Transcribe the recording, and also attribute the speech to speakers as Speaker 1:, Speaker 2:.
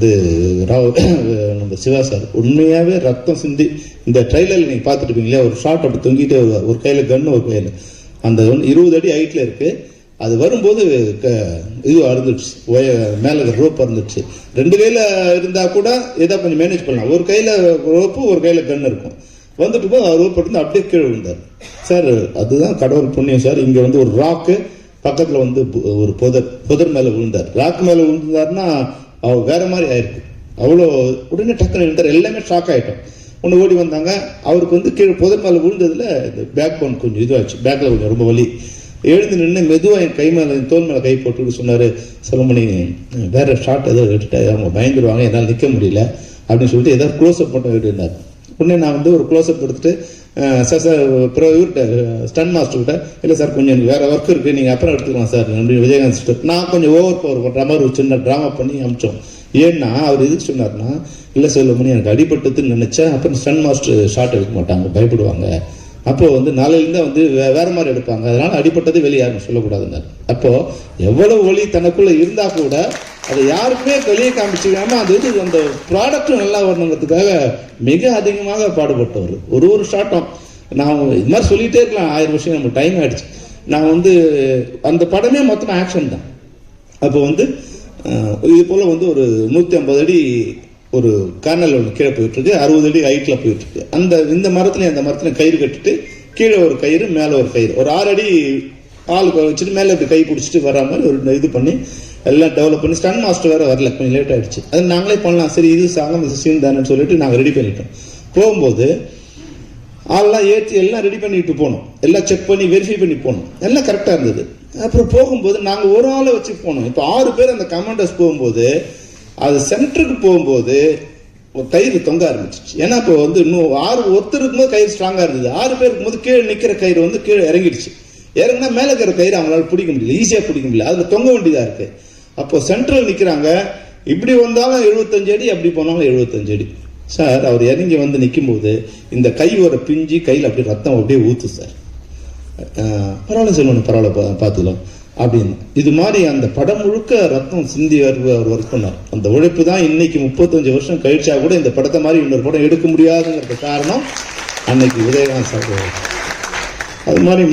Speaker 1: வந்து ராவ் நம்ம சிவா சார் உண்மையாகவே ரத்தம் சிந்தி இந்த ட்ரைலரில் நீங்கள் பார்த்துருப்பீங்களா ஒரு ஷார்ட் அப்படி தொங்கிட்டே வருவார். ஒரு கையில் கன்று ஒரு கையில். அந்த ஒன்று இருபது அடி ஹைட்டில் இருக்குது அது வரும்போது க இது அறுந்துடுச்சு. ஒய மேலே ரோப் அறுந்துடுச்சு. ரெண்டு கையில் இருந்தால் கூட ஏதோ கொஞ்சம் மேனேஜ் பண்ணலாம். ஒரு கையில் ரோப்பு ஒரு கையில் கன்று இருக்கும். வந்துட்டு போது அவர் ரோப் இருந்து அப்படியே கீழே விழுந்தார். சார் அதுதான் கடவுள் புண்ணியம் சார். இங்கே வந்து ஒரு ராக்கு பக்கத்தில் வந்து ஒரு புதர் புதர் மேலே விழுந்தார். ராக் மேலே விழுந்தார்னா அவ வேற மாதிரி ஆயிருக்கு. அவ்வளோ உடனே டக்குன்னு எழுந்தார். எல்லாமே ஷாக் ஆகிட்டோம் ஒன்று ஓடி வந்தாங்க. அவருக்கு வந்து கீழே புதர் மேலே விழுந்ததுல இந்த பேக் போன் கொஞ்சம் இதுவாச்சு. பேக்கில் கொஞ்சம் ரொம்ப வலி. எழுந்து நின்று மெதுவாக என் கை மேலே என் தோல் மேலே கை போட்டுட்டு சொன்னார் செலமணி வேற ஷாட் ஏதோ எடுத்துட்டு அவங்க பயந்துருவாங்க. என்னால் நிற்க முடியல. அப்படின்னு சொல்லிட்டு ஏதாவது க்ளோஸ்அப் பண்ண வேண்டியிருந்தார் உடனே நான் வந்து ஒரு க்ளோஸ்அப் கொடுத்துட்டு சார் சார் அப்புறம் இவர்கிட்ட ஸ்டன் மாஸ்டர்கிட்ட இல்லை சார் கொஞ்சம் எனக்கு வேறு ஒர்க் இருக்குது நீங்கள் அப்புறம் எடுத்துக்கலாம் சார் அப்படின்னு விஜயகாந்த் சிஸ்டர் நான் கொஞ்சம் ஓவர் பவர் பண்ணுற மாதிரி ஒரு சின்ன ட்ராமா பண்ணி அமிச்சோம் ஏன்னா அவர் எதுக்கு சொன்னார்னா இல்லை செல்வமணி எனக்கு அடிபட்டதுன்னு நினச்சேன் அப்புறம் ஸ்டன் மாஸ்டர் ஷார்ட் எடுக்க மாட்டாங்க பயப்படுவாங்க. அப்போ வந்து நாளையிலேருந்து வந்து வே- வேற மாதிரி எடுப்பாங்க. அதனால அடிப்பட்டது வெளியே யாரும் சொல்லக்கூடாதுன்னாரு. அப்போ எவ்வளவு ஒளி தனக்குள்ள இருந்தா கூட அதை யாருக்குமே வெளியே காமிச்சிக்காமல் அது இது அந்த ப்ராடக்ட்டும் நல்லா வரணுங்கிறதுக்காக மிக அதிகமாக பாடுபட்டவர். ஒரு ஒரு ஷாட்டும் நான் இது மாதிரி சொல்லிட்டே இருக்கலாம். ஆயிரம் வருஷம் நம்ம டைம் ஆயிடுச்சு. நான் வந்து அந்த படமே மொத்தமாக ஆக்ஷன் தான். அப்போ வந்து இது போல் வந்து ஒரு நூற்றி ஐம்பது அடி ஒரு கார்னல் ஒன்று கீழே போயிட்டுருக்கு அறுபது அடி ஹைட்டில் போயிட்டுருக்கு. அந்த இந்த மரத்துலையும் அந்த மரத்துலையும் கயிறு கட்டிட்டு கீழே ஒரு கயிறு மேலே ஒரு கயிறு. ஒரு ஆறு அடி ஆளுக்கு வச்சுட்டு மேலே இப்படி கை பிடிச்சிட்டு வர மாதிரி ஒரு இது பண்ணி எல்லாம் டெவலப் பண்ணி ஸ்டன் மாஸ்டர் வேறு வரல கொஞ்சம் லேட் ஆகிடுச்சு அது நாங்களே பண்ணலாம். சரி இது சாங்கம் சீன் தானேன்னு சொல்லிட்டு நாங்கள் ரெடி பண்ணிட்டோம். போகும்போது ஆள்லாம் ஏற்றி எல்லாம் ரெடி பண்ணிட்டு போனோம். எல்லாம் செக் பண்ணி வெரிஃபை பண்ணி போனோம். எல்லாம் கரெக்டாக இருந்தது. அப்புறம் போகும்போது நாங்கள் ஒரு ஆளை வச்சு போனோம். இப்போ ஆறு பேர் அந்த கமாண்டர்ஸ் போகும்போது அது சென்டருக்கு போகும்போது ஒரு கயிறு தொங்க ஆரம்பிச்சிச்சு ஏன்னா இப்போ வந்து இன்னும் ஆறு ஒருத்தர் இருக்கும்போது கயிறு ஸ்ட்ராங்காக இருந்தது. ஆறு பேர் இருக்கும்போது கீழே நிற்கிற கயிறு வந்து கீழே இறங்கிடுச்சு. இறங்கினா மேலே இருக்கிற கயிறு அவங்களால பிடிக்க முடியல. ஈஸியாக பிடிக்க முடியல. அதில் தொங்க வேண்டியதாக இருக்கு. அப்போ சென்ட்ரல் நிற்கிறாங்க இப்படி வந்தாலும் எழுபத்தஞ்சு அடி அப்படி போனாலும் எழுபத்தஞ்சு அடி. சார் அவர் இறங்கி வந்து நிற்கும்போது இந்த கை ஒரு பிஞ்சு கையில் அப்படியே ரத்தம் அப்படியே ஊற்று சார். பரவாயில்ல சார் ஒன்று பரவாயில்ல பார்த்துக்கலாம். அப்படின்னு. இது மாதிரி அந்த படம் முழுக்க ரத்தம் சிந்தி அவர் ஒர்க் பண்ணார். அந்த உழைப்பு தான் இன்னைக்கு முப்பத்தஞ்சு வருஷம் கழிச்சா கூட இந்த படத்தை மாதிரி இன்னொரு படம் எடுக்க முடியாதுங்கிறது காரணம் அன்னைக்கு விஜயகாந்த் சார். அது மாதிரி